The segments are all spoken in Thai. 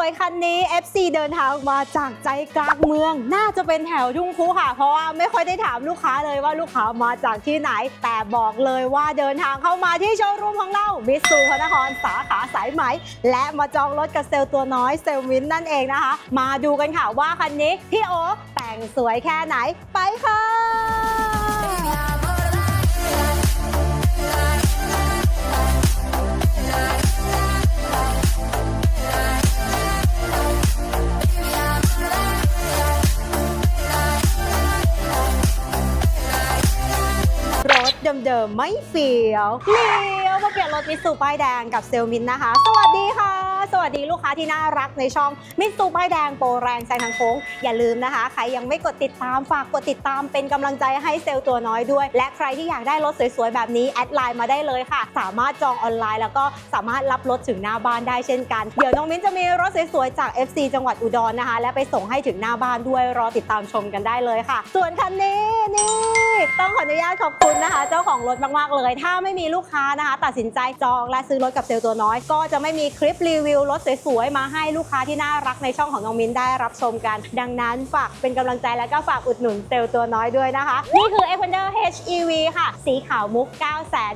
วยคันนี้ FC เดินทางมาจากใจกลางเมือง น่าจะเป็นแถวทุ่งคูค่ะ เพราะว่าไม่ค่อยได้ถามลูกค้าเลยว่าลูกค้ามาจากที่ไหน แต่บอกเลยว่าเดินทางเข้ามาที่โชว์รูมของเรามิสซูพระนครสาขาสายไหม และมาจองรถกับเซลล์ตัวน้อยเซลล์วินนั่นเองนะคะ มาดูกันค่ะว่าคันนี้พี่โอแต่งสวยแค่ไหนไปค่ะ เดิมไม่เฟียวเลี้ยวมาเปลี่ยนรถมิตซูป้ายแดงกับเซลมินนะคะ สวัสดีค่ะ สวัสดีลูกค้าที่น่ารักในช่องมิตซูป้ายแดงโปรแรงแซงทางโค้งอย่าลืมนะคะ ใครยังไม่กดติดตามฝากกดติดตามเป็นกำลังใจให้เซลล์ตัวน้อยด้วย และใครที่อยากได้รถสวยๆ แบบนี้แอดไลน์มาได้เลยค่ะ สามารถจองออนไลน์ แล้วก็สามารถรับรถถึงหน้าบ้านได้เช่นกัน เดี๋ยวน้องมิ้นจะมีรถสวยๆจาก FC จังหวัดอุดรนะคะ และไปส่งให้ถึงหน้าบ้านด้วยรอติดตามชมกันได้เลยค่ะ ส่วนคันนี้นี่ องขออนุญาตขอบคุณนะคะ เจ้าของรถมาก ๆ เลย ถ้าไม่มีลูกค้านะคะ ตัดสินใจจองและซื้อรถกับเซลล์ตัวน้อย ก็จะไม่มีคลิปรีวิวรถสวย ๆ มาให้ลูกค้าที่น่ารักในช่องของน้องมิ้นได้รับชมกัน ดังนั้นฝากเป็นกำลังใจและก็ฝากอุดหนุนเซลล์ตัวน้อยด้วยนะคะ นี่คือ e x p a n d e r HEV ค่ะ สีขาวมุก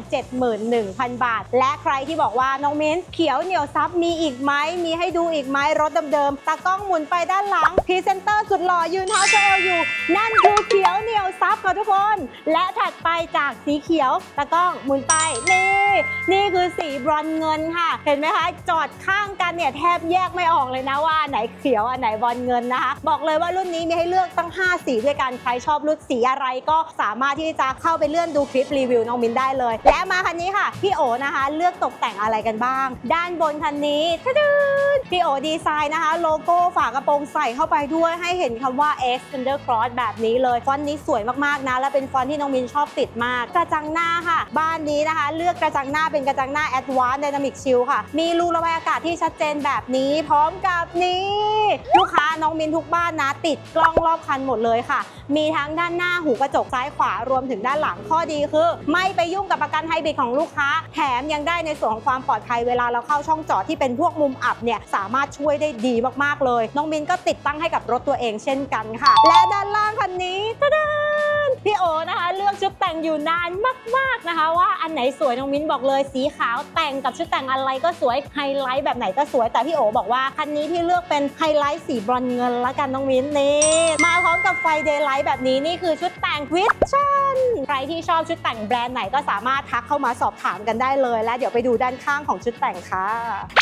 971,000 บาท และใครที่บอกว่าน้องมิ้นเขียวเหนียวซับมีอีกไหมมีให้ดูอีกไหมรถเดิมๆตากล้องหมุนไปด้านหลังพรีเซนเตอร์สุดหล่อยืนเท้าเซลอยู่ นั่นคือเขียวเหนียวซับค่ะทุกคนและถัดไปจากสีเขียวตะกล้องหมุนไปนี่ นี่คือสีบรอนเงินค่ะ เห็นไหมคะ จอดข้างกันเนี่ยแทบแยกไม่ออกเลยนะว่าไหนเขียวอันไหนบรอนเงินนะคะ บอกเลยว่ารุ่นนี้มีให้เลือกตั้ง 5 สีด้วยกัน ใครชอบรุ่นสีอะไรก็สามารถที่จะเข้าไปเลื่อนดูคลิปรีวิวน้องมินได้เลย และมาคันนี้ค่ะ พี่โอนะคะ เลือกตกแต่งอะไรกันบ้าง ด้านบนคันนี้ทะดึนพี่โอดีไซน์นะคะ โลโก้ฝากระโปรงใส่เข้าไปด้วยให้เห็นคำว่า X Thunder Cross แบบนี้เลย ฟอนต์นี้สวยมากๆนะ และเป็นฟอนต์ที่น้องมินชอบติดมาก กระจังหน้าค่ะ บ้านนี้นะคะ เลือกกระจังหน้าเป็นกระจังหน้า Advanced Dynamic Shield ค่ะ มีรูระบายอากาศที่ชัดเจนแบบนี้ พร้อมกับนี้ ลูกค้าน้องมินทุกบ้านนะ ติดกล้องรอบคันหมดเลยค่ะ มีทั้งด้านหน้าหูกระจกซ้ายขวารวมถึงด้านหลังข้อดีคือ ไม่ไปยุ่งกับประกันไฮบริดของลูกค้า แถมยังได้ในส่วนของความปลอดภัยเวลาเราเข้าช่องจอดที่เป็นพวกมุมอับเนี่ยสามารถช่วยได้ดีมากๆเลย น้องมินก็ติดตั้งให้กับรถตัวเองเช่นกันค่ะ และด้านล่างคันนี้ตะดา พี่โอนะคะ เลือกชุดแต่งอยู่นานมากๆนะคะ ว่าอันไหนสวยน้องมิ้นบอกเลย สีขาวแต่งกับชุดแต่งอะไรก็สวยไฮไลท์แบบไหนก็สวยแต่พี่โอบอกว่าคันนี้พี่เลือกเป็นไฮไลท์สีบรอนเงินละกันน้องมิ้นนี่มาพร้อมกับไฟเดย์ไลท์แบบนี้นี่คือชุดแต่งวิชชั่นใครที่ชอบชุดแต่งแบรนด์ไหนก็สามารถทักเข้ามาสอบถามกันได้เลย และเดี๋ยวไปดูด้านข้างของชุดแต่งค่ะ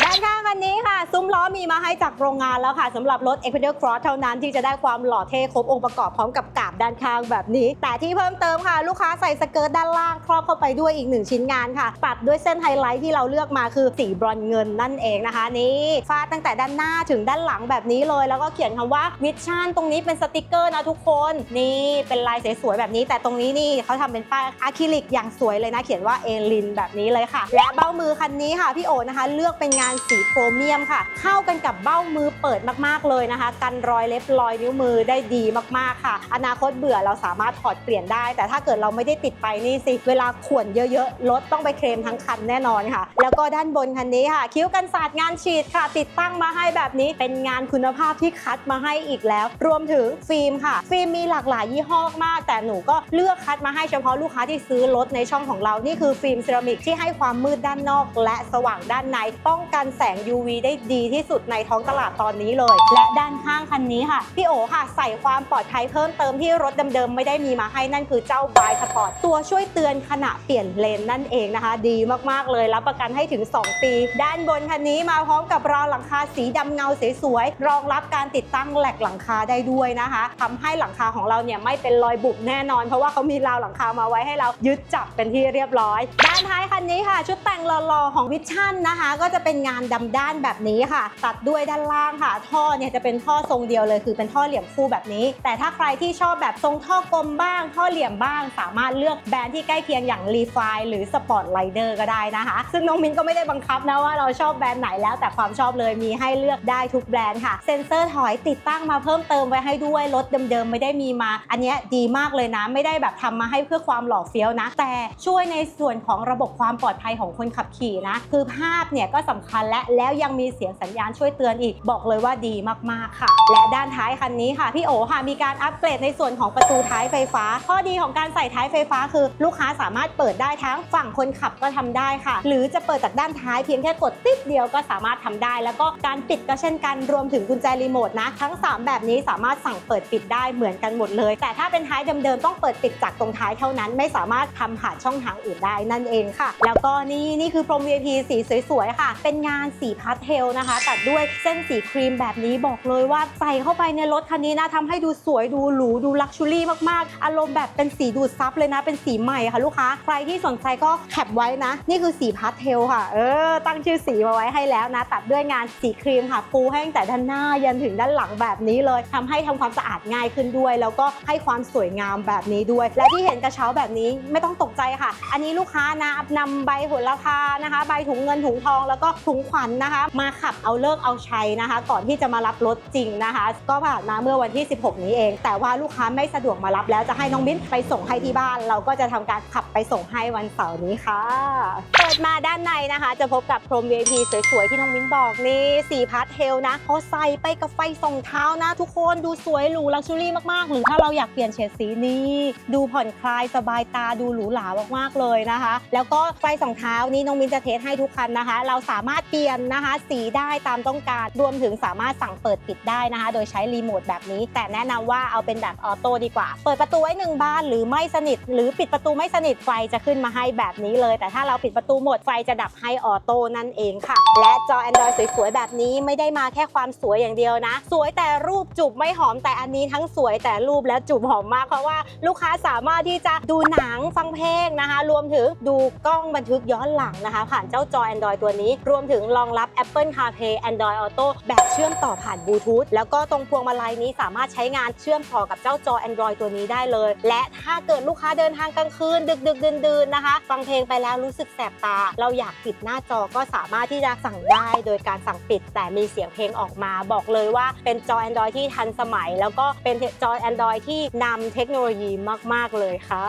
ด้านข้างคันนี้ค่ะ ซุ้มล้อมีมาให้จากโรงงานแล้วค่ะสำหรับรถ e x p e d e r Cross เท่านั้นที่จะได้ความหล่อเท่ครบองค์ประกอบพร้อมกับกาบด้านข้างแบบนี้ แต่ที่เพิ่มเติมค่ะ ลูกค้าใส่สเกิร์ตด้านล่างครอบเข้าไปด้วยอีกหนึ่งชิ้นงานค่ะ ปัดด้วยเส้นไฮไลท์ที่เราเลือกมาคือสีบรอนเงินนั่นเองนะคะ นี่ฟาดตั้งแต่ด้านหน้าถึงด้านหลังแบบนี้เลย แล้วก็เขียนคำว่าวิชั่นตรงนี้เป็นสติกเกอร์นะทุกคนนี่เป็นลายสวยๆแบบนี้ แต่ตรงนี้นี่เขาทำเป็นป้ายอะคริลิกอย่างสวยเลยนะเขียนว่าเอลินแบบนี้เลยค่ะ และเบ้ามือคันนี้ค่ะพี่โอนะคะ เลือกเป็นงานสีโครเมียมค่ะ เข้ากันกับเบ้ามือเปิดมากๆเลยนะคะ กันรอยเล็บรอยนิ้วมือได้ดีมากๆค่ะ อนาคตเบื่อเราสามารถถอดเปลี่ยนได้ แต่ถ้าเกิดเราไม่ได้ติดไปนี่สิ เวลาข่วนเยอะๆรถต้องไปเคลมทั้งคันแน่นอนค่ะ แล้วก็ด้านบนคันนี้ค่ะ คิ้วกันสาดงานฉีดค่ะ ติดตั้งมาให้แบบนี้เป็นงานคุณภาพที่คัดมาให้อีกแล้ว รวมถึงฟิล์มค่ะ ฟิล์มมีหลากหลายยี่ห้อมาก แต่หนูก็เลือกคัดมาให้เฉพาะลูกค้าที่ซื้อรถในช่องของเรา นี่คือฟิล์มเซรามิกที่ให้ความมืดด้านนอก และสว่างด้านใน ป้องกันแสง UV ได้ดีที่สุดในท้องตลาดตอนนี้เลย และด้านข้างคันนี้ค่ะ พี่โอค่ะ ใส่ความปลอดภัยเพิ่มเติมที่รถเดิมๆไม่ได้มีมาให้นั่นคือเจ้าบายสปอร์ตตัวช่วยเตือนขณะเปลี่ยนเลนนั่นเองนะคะ ดีมากๆเลยรับประกันให้ถึง 2 ปี ด้านบนคันนี้มาพร้อมกับราวหลังคาสีดำเงาสวยๆรองรับการติดตั้งแหลกหลังคาได้ด้วยนะคะทำให้หลังคาของเราเนี่ยไม่เป็นรอยบุบแน่นอน เพราะว่าเขามีราวหลังคามาไว้ให้เรายึดจับเป็นที่เรียบร้อย ด้านท้ายคันนี้ค่ะ ชุดแต่งหล่อๆของวิชั่นนะคะ ก็จะเป็นงานดำด้านแบบนี้ค่ะ ตัดด้วยด้านล่างค่ะ ท่อเนี่ยจะเป็นท่อทรงเดียวเลย คือเป็นท่อเหลี่ยมคู่แบบนี้ แต่ถ้าใครที่ชอบแบบทรงท่อกลมบ้างบ้างท่อเหลี่ยมบ้าง สามารถเลือกแบรนด์ที่ใกล้เคียงอย่างรีไฟหรือสปอร์ตไลเดอร์ก็ได้นะคะ ซึ่งน้องมิ้นก็ไม่ได้บังคับนะว่าเราชอบแบรนด์ไหนแล้วแต่ความชอบเลยมีให้เลือกได้ทุกแบรนด์ค่ะ เซ็นเซอร์ถอยติดตั้งมาเพิ่มเติมไว้ให้ด้วยรถเดิมๆไม่ได้มีมา อันนี้ดีมากเลยนะ ไม่ได้แบบทำมาให้เพื่อความหล่อเฟี้ยวนะ แต่ช่วยในส่วนของระบบความปลอดภัยของคนขับขี่นะ คือภาพเนี่ยก็สำคัญและแล้วยังมีเสียงสัญญาณช่วยเตือนอีก บอกเลยว่าดีมากๆค่ะ และด้านท้ายคันนี้ค่ะพี่โอค่ะมีการอัปเกรดในส่วนของประตูท้ายไฟฟ้าข้อดีของการใส่ท้ายไฟฟ้าคือลูกค้าสามารถเปิดได้ทั้งฝั่งคนขับก็ทำได้ค่ะ หรือจะเปิดจากด้านท้ายเพียงแค่กดติ๊กเดียวก็สามารถทำได้ แล้วก็การปิดก็เช่นกันรวมถึงกุญแจรีโมทนะ ทั้ง 3 แบบนี้สามารถสั่งเปิดปิดได้เหมือนกันหมดเลย แต่ถ้าเป็นท้ายเดิมๆต้องเปิดปิดจากตรงท้ายเท่านั้น ไม่สามารถทำผ่านช่องทางอื่นได้นั่นเองค่ะ แล้วก็นี่นี่คือพรม VIP สีสวยๆค่ะ เป็นงานสีพาสเทลนะคะตัดด้วยเส้นสีครีมแบบนี้บอกเลยว่าใส่เข้าไปในรถคันนี้นะทำให้ดูสวยดูหรูดูลักชัวรี่มากๆอารมณ์แบบเป็นสีดูดซับเลยนะ เป็นสีใหม่ค่ะลูกค้า ใครที่สนใจก็แคปไว้นะ นี่คือสีพาสเทลค่ะ เออ ตั้งชื่อสีมาไว้ให้แล้วนะ ตัดด้วยงานสีครีมค่ะ ปูให้ตั้งแต่ด้านหน้ายันถึงด้านหลังแบบนี้เลยทำให้ทำความสะอาดง่ายขึ้นด้วย แล้วก็ให้ความสวยงามแบบนี้ด้วย และที่เห็นกระเช้าแบบนี้ไม่ต้องตกใจค่ะ อันนี้ลูกค้านะนำใบโหระพานะคะ ใบถุงเงินถุงทองแล้วก็ถุงขวัญนะคะ มาขับเอาเลิกเอาใชัยนะคะ ก่อนที่จะมารับรถจริงนะคะ ก็ผ่านมาเมื่อวันที่ 16 นี้เอง แต่ว่าลูกค้าไม่สะดวกมารับแล้วจะให้น้องมิ้นไปส่งให้ที่บ้าน เราก็จะทำการขับไปส่งให้วันเสาร์นี้ค่ะ เปิดมาด้านในนะคะ จะพบกับพรม VIP สวยๆ ที่น้องมิ้นบอกนี่สีพาสเทลนะเขาใส่ไปกับไฟส่องเท้านะ ทุกคนดูสวยหรูลักชัวรี่มากๆ หรือถ้าเราอยากเปลี่ยนเฉดสีนี้ดูผ่อนคลายสบายตาดูหรูหรามากๆเลยนะคะ แล้วก็ไฟส่องเท้านี้น้องมิ้นจะเทสให้ทุกคันนะคะ เราสามารถเปลี่ยนนะคะ สีได้ตามต้องการรวมถึงสามารถสั่งเปิดปิดได้นะคะ โดยใช้รีโมทแบบนี้ แต่แนะนำว่าเอาเป็นแบบออโต้ดีกว่า เปิดประตูไว้หนึ่งบานหรือไม่สนิท หรือปิดประตูไม่สนิทไฟจะขึ้นมาให้แบบนี้เลย แต่ถ้าเราปิดประตูหมดไฟจะดับให้ออโต้นั่นเองค่ะ และจอ Android สวยๆ แบบนี้ไม่ได้มาแค่ความสวยอย่างเดียวนะ สวยแต่รูปจูบไม่หอมแต่อันนี้ทั้งสวยแต่รูปและจูบหอมมากเพราะว่าลูกค้าสามารถที่จะดูหนังฟังเพลงนะคะ รวมถึงดูกล้องบันทึกย้อนหลังนะคะ ผ่านเจ้าจอ Android ตัวนี้ รวมถึงรองรับ Apple CarPlay Android Auto แบบเชื่อมต่อผ่านบลูทูธแล้วก็ตรงพวงมาลัยนี้สามารถใช้งานเชื่อมต่อกับเจ้าจอ Android ตัวนี้ได้เลยและถ้าเกิดลูกค้าเดินทางกลางคืน ดึกดึกๆดื่นๆนะคะ ฟังเพลงไปแล้วรู้สึกแสบตา เราอยากปิดหน้าจอก็สามารถที่จะสั่งได้โดยการสั่งปิด แต่มีเสียงเพลงออกมาบอกเลยว่าเป็นจอ Android ที่ทันสมัย แล้วก็เป็นจอ Android ที่นำเทคโนโลยีมาก ๆ เลยค่ะ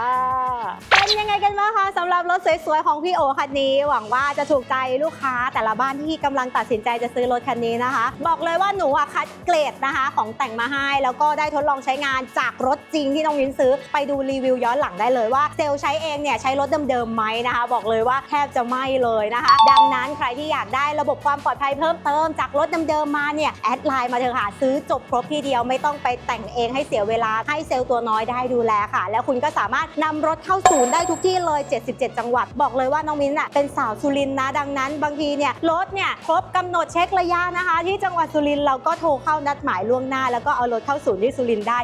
เป็นยังไงกันบ้างคะสำหรับรถสวยๆ ของพี่โอคันนี้ หวังว่าจะถูกใจลูกค้าแต่ละบ้านที่กำลังตัดสินใจจะซื้อรถคันนี้นะคะ บอกเลยว่าหนูอะคัดเกรดนะคะของแต่งมาให้แล้วก็ได้ทดลองใช้งานจากรถจริงที่น้องวินซื้อไปดูรีวิวย้อนหลังได้เลยว่าเซลใช้เองเนี่ยใช้รถเดิมๆไหมนะคะ บอกเลยว่าแทบจะไม่เลยนะคะ ดังนั้นใครที่อยากได้ระบบความปลอดภัยเพิ่มเติมจากรถเดิมๆมาเนี่ยแอดไลน์มาเถอะค่ะซื้อจบครบทีเดียวไม่ต้องไปแต่งเองให้เสียเวลาให้เซลล์ตัวน้อยได้ดูแลค่ะ แล้วคุณก็สามารถนำรถเข้าศูนย์ได้ทุกที่เลย 77 จังหวัด บอกเลยว่าน้องมิ้นท์อะเป็นสาวสุรินนะ ดังนั้น บางทีเนี่ยรถเนี่ยครบกำหนดเช็คระยะนะคะ ที่จังหวัดสุรินเราก็โทรเข้านัดหมายล่วงหน้า แล้วก็เอารถเข้าศูนย์ที่สุรินได้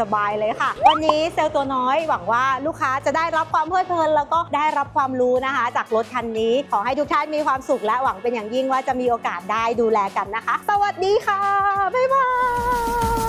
สบายๆเลยค่ะ วันนี้เซลล์ตัวน้อย หวังว่าลูกค้าจะได้รับความเพลิดเพลิน แล้วก็ได้รับความรู้นะคะ จากรถคันนี้ ขอให้ทุกท่านมีความสุขและหวังเป็นอย่างยิ่งว่าจะมีโอกาสได้ดูแลกันนะคะ สวัสดีค่ะ บ๊ายบาย